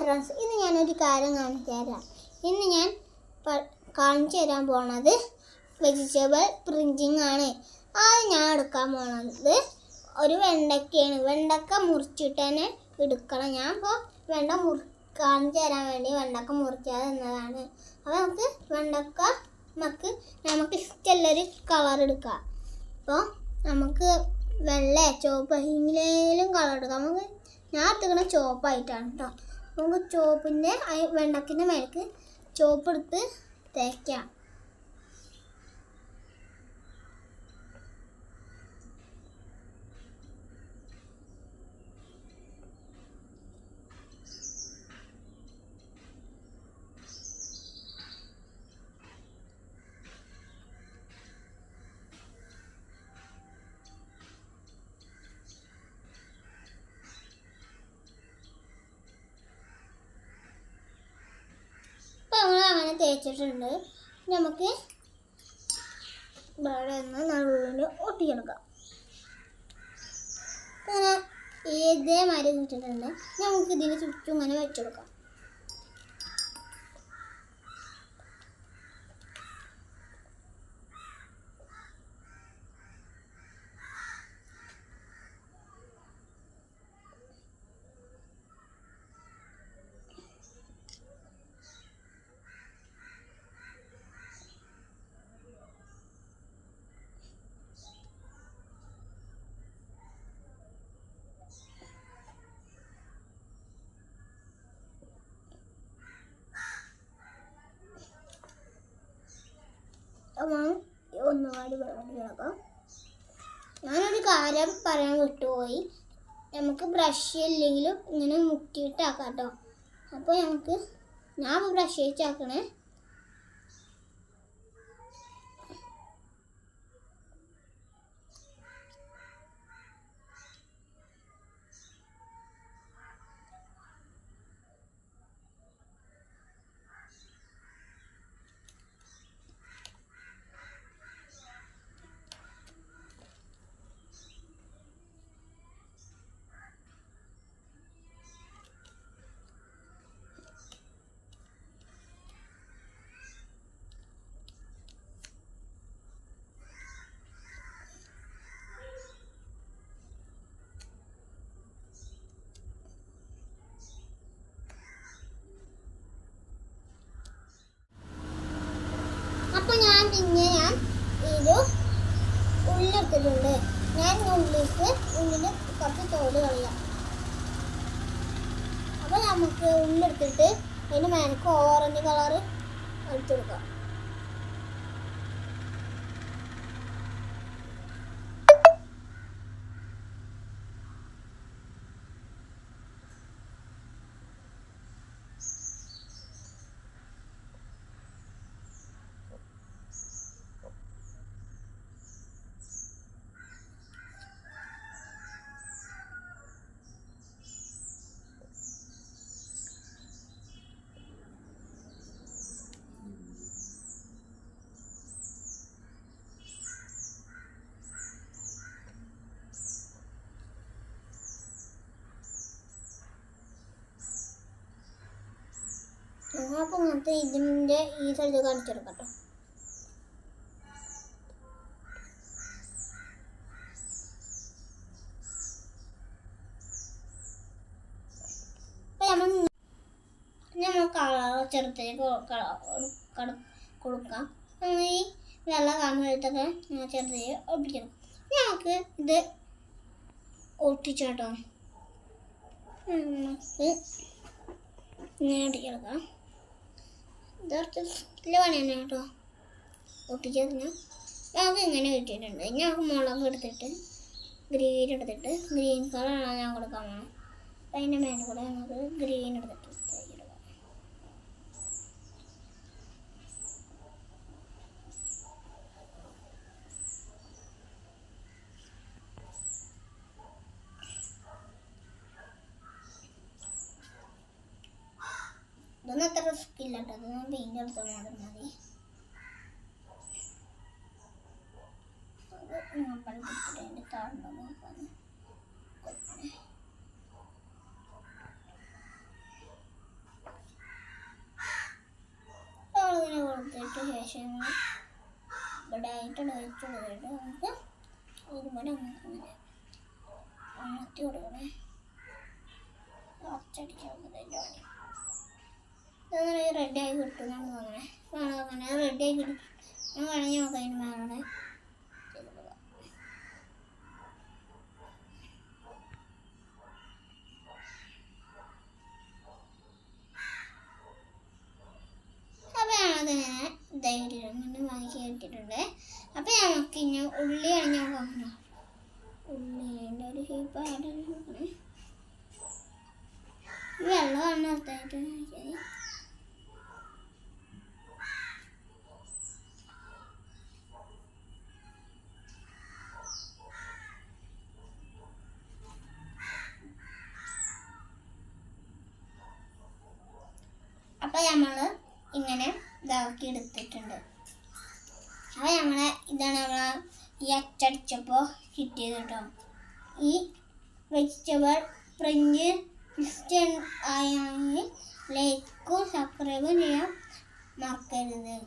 Friends ഇന്ന് ഞാനൊരു കാര്യം കാണിച്ചു തരാം. ഇന്ന് ഞാൻ കാണിച്ചു തരാൻ പോണത് വെജിറ്റബിൾ പ്രിന്റിങ് ആണ്. ആദ്യം ഞാൻ എടുക്കാൻ പോണത് ഒരു വെണ്ടക്കയാണ്. വെണ്ടക്ക മുറിച്ചിട്ട് തന്നെ എടുക്കണം. ഞാൻ ഇപ്പോൾ വെണ്ട മുറി കാണിച്ചു തരാൻ വേണ്ടി വെണ്ടക്ക മുറിക്കാതെ എന്നതാണ് അപ്പോൾ നമുക്ക് വെണ്ടക്ക നമുക്ക് നമുക്ക് ഇഷ്ടമുള്ളൊരു കളർ എടുക്കാം. അപ്പോൾ നമുക്ക് വെള്ള ചുവപ്പ് എങ്ങനെയും കളർ എടുക്കാം. നമുക്ക് ഞാൻ എടുത്തുക്കണ ചുവപ്പായിട്ടാണ് കേട്ടോ നമുക്ക് ചുവപ്പിന്റെ വെണ്ടക്കിന്റെ മേലേക്ക് ചോപ്പെടുത്ത് തേക്കാം അപ്പോൾ നമ്മൾ അങ്ങനെ തേച്ചിട്ടുണ്ട്. നമുക്ക് ഇവിടെ നിന്ന് നടുവിൽ ഒട്ടിയെടുക്കാം. അങ്ങനെ ഇതേമാതിരി കിട്ടിയിട്ടുണ്ട് നമുക്ക് ഇതിന് ചുറ്റും ഇങ്ങനെ വെച്ചെടുക്കാം. ഒന്നുപാട് വെള്ളം കിടക്കാം ഞാനൊരു കാര്യം പറയാൻ വിട്ടുപോയി. നമുക്ക് ബ്രഷ് ഇല്ലെങ്കിലും ഇങ്ങനെ മുക്കിയിട്ടാക്കാം കേട്ടോ അപ്പോൾ ഞങ്ങൾക്ക് ഞാൻ ബ്രഷ് വെച്ചാക്കണേ അപ്പോൾ ഞാൻ പിന്നെ ഞാൻ ഇത് ഉള്ളിട്ടിട്ടുണ്ട്. ഞാൻ ഉള്ളിക്ക് ഉള്ളിൽ കുറച്ച് തോട് കളയാം. അപ്പോൾ നമുക്ക് ഉള്ളെടുത്തിട്ട് അതിന് മേനക്ക് ഓറഞ്ച് കളർ എടുത്തെടുക്കാം ഞങ്ങൾക്ക് ഇങ്ങനത്തെ ഇതിന്റെ ഈ സ്ഥലത്ത് കാണിച്ചെടുക്കട്ടോ. നമ്മൾ നമ്മൾ കളർ കൊടുക്കാം. നമ്മൾ ഈ വെള്ള കാണുമ്പോഴത്തൊക്കെ ചെറുത്തേക്ക് ഒട്ടിക്കണം. ഞങ്ങൾക്ക് ഇത് ഒട്ടിച്ചോട്ടോ. നമുക്ക് നേടിയെടുക്കാം ഇത് കുറച്ച് തന്നെ കേട്ടോ ഇങ്ങനെ കിട്ടിയിട്ടുണ്ട്. ഞങ്ങൾക്ക് മുളക് എടുത്തിട്ട് ഗ്രീൻ എടുത്തിട്ട് ഗ്രീൻ കളറാണ് ഞാൻ കൊടുക്കാൻ പോകണം അതിന്റെ മേലെ കൂടെ നമുക്ക് ഗ്രീൻ എടുത്തിട്ട് അന്നത്ര അത്ര റിസ്ക് ഇല്ല കേട്ടോ അതൊന്നും പെയിന്റ് മതി ഇങ്ങനെ കൊടുത്തിട്ട് ശേഷം ഇവിടെ ആയിട്ട് വെച്ച് കൊടുത്തിട്ട് നമുക്ക് ഒരുപാട് അങ്ങനെ അമർത്തി കൊടുക്കണേ അച്ചടിക്കാൻ ഇതൊന്നും റെഡി ആയി കിട്ടും നമുക്ക് അങ്ങനെ വേണം അങ്ങനെ റെഡി ആയി കിട്ടും. ഞാൻ വേണമെങ്കിൽ നമുക്ക് അതിന് ഞാനതിങ്ങനെ ധൈര്യം അപ്പോൾ നമുക്ക് ഇനി ഉള്ളിയാണ് ഞാൻ നോക്കണം ഉള്ളിന്റെ ഒരു നോക്കണേ വെള്ളമാണ് അർത്ഥമായിട്ട് അപ്പോൾ നമ്മൾ ഇങ്ങനെ ഇതാക്കി എടുത്തിട്ടുണ്ട്. അപ്പോൾ നമ്മൾ ഇതാണ് നമ്മൾ ഈ അച്ചടിച്ചപ്പോൾ കിട്ടിയത് കേട്ടോ ഈ വെജിറ്റബിൾ ഫ്രഞ്ച് ക്രിസ്ത്യൻ ആയെങ്കിൽ ലൈക്കും സബ്സ്ക്രൈബും ചെയ്യാൻ മറക്കരുത്.